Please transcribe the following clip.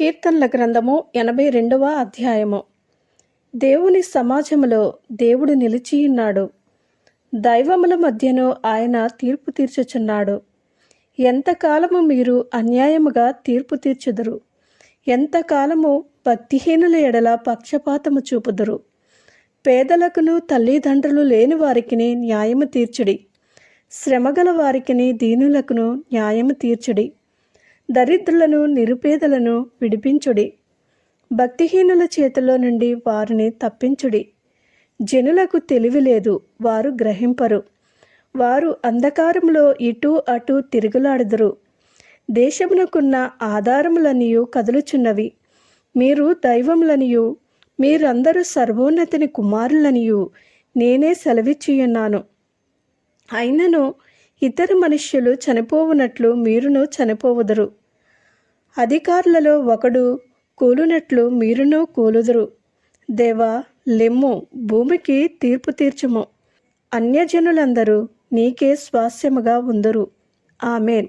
కీర్తనల గ్రంథము ఎనభై రెండవ అధ్యాయము. దేవుని సమాజములో దేవుడు నిలిచియున్నాడు. దైవముల మధ్యను ఆయన తీర్పు తీర్చుచున్నాడు. ఎంతకాలము మీరు అన్యాయముగా తీర్పు తీర్చుదురు? ఎంతకాలము భక్తిహీనుల ఎడల పక్షపాతము చూపుదురు? పేదలకును తల్లిదండ్రులు లేని వారికిని న్యాయము తీర్చుడి. శ్రమగల వారికిని దీనులకును న్యాయము తీర్చుడి. దరిద్రులను నిరుపేదలను విడిపించుడి. భక్తిహీనుల చేతిలో నుండి వారిని తప్పించుడి. జనులకు తెలివి లేదు వారు గ్రహింపరు. వారు అంధకారంలో ఇటు అటు తిరుగులాడుదురు. దేశమునకున్న ఆధారములనియు కదులుచున్నవి. మీరు దైవములనియు మీరందరూ సర్వోన్నతిని కుమారులనియు నేనే సెలవిచ్చియున్నాను. అయినను ఇతర మనుష్యులు చనిపోవునట్లు మీరును చనిపోవుదురు. అధికారులలో ఒకడు కూలునట్లు మీరును కూలుదురు. దేవా లెమ్ము భూమికి తీర్పు తీర్చుము. అన్యజనులందరూ నీకే స్వాస్యముగా ఉందరు. ఆమెన్.